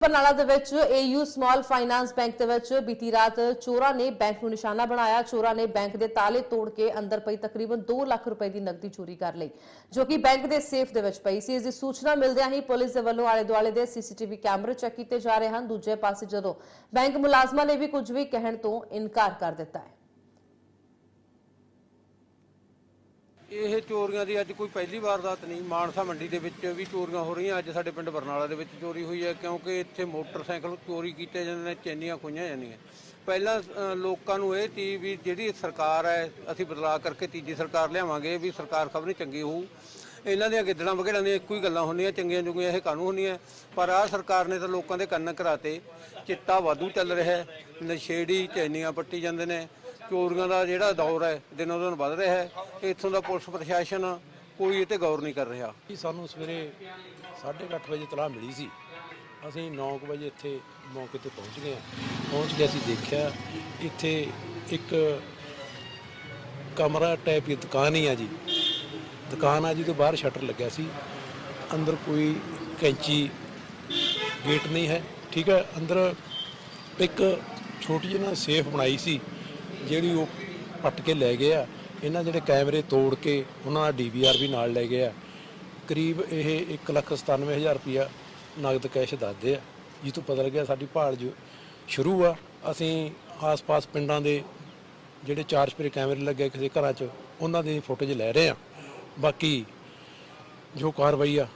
ਬਰਨਾਲਾ ਦੇ ਵਿੱਚ AU small finance bank ਦੇ ਵਿੱਚ ਬੀਤੀ ਰਾਤ ਚੋਰਾਂ ਨੇ ਬੈਂਕ ਨੂੰ ਨਿਸ਼ਾਨਾ ਬਣਾਇਆ। ਚੋਰਾਂ ਨੇ ਬੈਂਕ ਦੇ ਤਾਲੇ ਤੋੜ ਕੇ ਅੰਦਰ ਪਈ ਤਕਰੀਬਨ 2 ਲੱਖ ਰੁਪਏ ਦੀ ਨਕਦੀ ਚੋਰੀ ਕਰ ਲਈ, ਜੋ ਕਿ ਬੈਂਕ ਦੇ ਸੇਫ ਦੇ ਵਿੱਚ ਪਈ ਸੀ। ਇਸ ਦੀ ਸੂਚਨਾ ਮਿਲਦਿਆਂ ਹੀ ਪੁਲਿਸ ਦੇ ਵੱਲੋਂ ਆਲੇ ਦੁਆਲੇ ਦੇ ਸੀਸੀਟੀਵੀ ਕੈਮਰੇ ਚੈੱਕ ਕੀਤੇ ਜਾ ਰਹੇ ਹਨ। ਦੂਜੇ ਪਾਸੇ ਜਦੋਂ ਬੈਂਕ ਮੁਲਾਜ਼ਮਾਂ ਨੇ ਵੀ ਕੁਝ ਵੀ ਕਹਿਣ ਤੋਂ ਇਨਕਾਰ ਕਰ ਦਿੱਤਾ ਹੈ। ਇਹ ਚੋਰੀਆਂ ਦੀ ਅੱਜ ਕੋਈ ਪਹਿਲੀ ਵਾਰਦਾਤ ਨਹੀਂ। ਮਾਨਸਾ ਮੰਡੀ ਦੇ ਵਿੱਚ ਵੀ ਚੋਰੀਆਂ ਹੋ ਰਹੀਆਂ। ਅੱਜ ਸਾਡੇ ਪਿੰਡ ਬਰਨਾਲਾ ਦੇ ਵਿੱਚ ਚੋਰੀ ਹੋਈ ਹੈ ਕਿਉਂਕਿ ਇੱਥੇ ਮੋਟਰਸਾਈਕਲ ਚੋਰੀ ਕੀਤੇ ਜਾਂਦੇ ਨੇ, ਚੈਨੀਆਂ ਖੋਈਆਂ ਜਾਂਦੀਆਂ। ਪਹਿਲਾਂ ਲੋਕਾਂ ਨੂੰ ਇਹ ਸੀ ਵੀ ਜਿਹੜੀ ਸਰਕਾਰ ਹੈ, ਅਸੀਂ ਬਦਲਾਅ ਕਰਕੇ ਤੀਜੀ ਸਰਕਾਰ ਲਿਆਵਾਂਗੇ, ਵੀ ਸਰਕਾਰ ਸਭ ਨੂੰ ਚੰਗੀ ਹੋਊ। ਇਹਨਾਂ ਦੀਆਂ ਗਿੱਦੜਾਂ ਵਗੈਰਾ ਦੀਆਂ ਇੱਕੋ ਹੀ ਗੱਲਾਂ ਹੁੰਦੀਆਂ, ਚੰਗੀਆਂ ਚੁੰਗੀਆਂ ਇਹ ਕਾਨੂੰਨ ਹੁੰਦੀਆਂ। ਪਰ ਆਹ ਸਰਕਾਰ ਨੇ ਤਾਂ ਲੋਕਾਂ ਦੇ ਕੰਨ ਕਰਾਤੇ ਚਿੱਟਾ ਵਾਧੂ ਚੱਲ ਰਿਹਾ ਨਸ਼ੇੜੀ ਚੈਨੀਆਂ ਪੱਟੀ ਜਾਂਦੇ ਨੇ। ਚੋਰੀਆਂ ਦਾ ਜਿਹੜਾ ਦੌਰ ਹੈ, ਦਿਨੋਂ ਦਿਨ ਵੱਧ ਰਿਹਾ ਹੈ। ਇੱਥੋਂ ਦਾ ਪੁਲਿਸ ਪ੍ਰਸ਼ਾਸਨ ਕੋਈ ਇਹ ਤੇ ਗੌਰ ਨਹੀਂ ਕਰ ਰਿਹਾ। ਜੀ, ਸਾਨੂੰ ਸਵੇਰੇ 8:30 ਵਜੇ ਤਲਾਹ ਮਿਲੀ ਸੀ। ਅਸੀਂ 9 ਵਜੇ ਇੱਥੇ ਮੌਕੇ ਤੇ ਪਹੁੰਚ ਗਏ ਹਾਂ। ਪਹੁੰਚ ਕੇ ਅਸੀਂ ਦੇਖਿਆ, ਇੱਥੇ ਇੱਕ ਕਮਰਾ ਟਾਈਪ ਦੀ ਦੁਕਾਨ ਹੀ ਆ ਜੀ। ਦੁਕਾਨ ਆ ਜੀ ਤੋਂ ਬਾਹਰ ਸ਼ਟਰ ਲੱਗਿਆ ਸੀ। ਅੰਦਰ ਕੋਈ ਕੈਂਚੀ ਗੇਟ ਨਹੀਂ ਹੈ, ਠੀਕ ਹੈ। ਅੰਦਰ ਇੱਕ ਛੋਟੀ ਜਿਹੀ ਨਾ ਸੇਫ ਬਣਾਈ ਸੀ, ਜਿਹੜੀ ਉਹ ਪੱਟ ਕੇ ਲੈ ਗਏ ਆ ਇਹਨਾਂ ਜਿਹੜੇ ਕੈਮਰੇ ਤੋੜ ਕੇ ਉਹਨਾਂ ਦਾ ਡੀਵੀਆਰ ਵੀ ਨਾਲ ਲੈ ਗਏ ਆ ਕਰੀਬ ਇਹ 197000 ਰੁਪਇਆ ਨਗਦ ਕੈਸ਼ ਦੱਸਦੇ ਆ। ਜਿਸ ਤੋਂ ਪਤਾ ਲੱਗਿਆ ਸਾਡੀ ਭਾਲ ਜੋ ਸ਼ੁਰੂ ਆ। ਅਸੀਂ ਆਸ-ਪਾਸ ਪਿੰਡਾਂ ਦੇ ਜਿਹੜੇ ਚਾਰ ਚਪੇਰੇ ਕੈਮਰੇ ਲੱਗੇ ਕਿਸੇ ਘਰਾਂ 'ਚ, ਉਹਨਾਂ ਦੀ ਫੁਟੇਜ ਲੈ ਰਹੇ ਆ। ਬਾਕੀ ਜੋ ਕਾਰਵਾਈ ਆ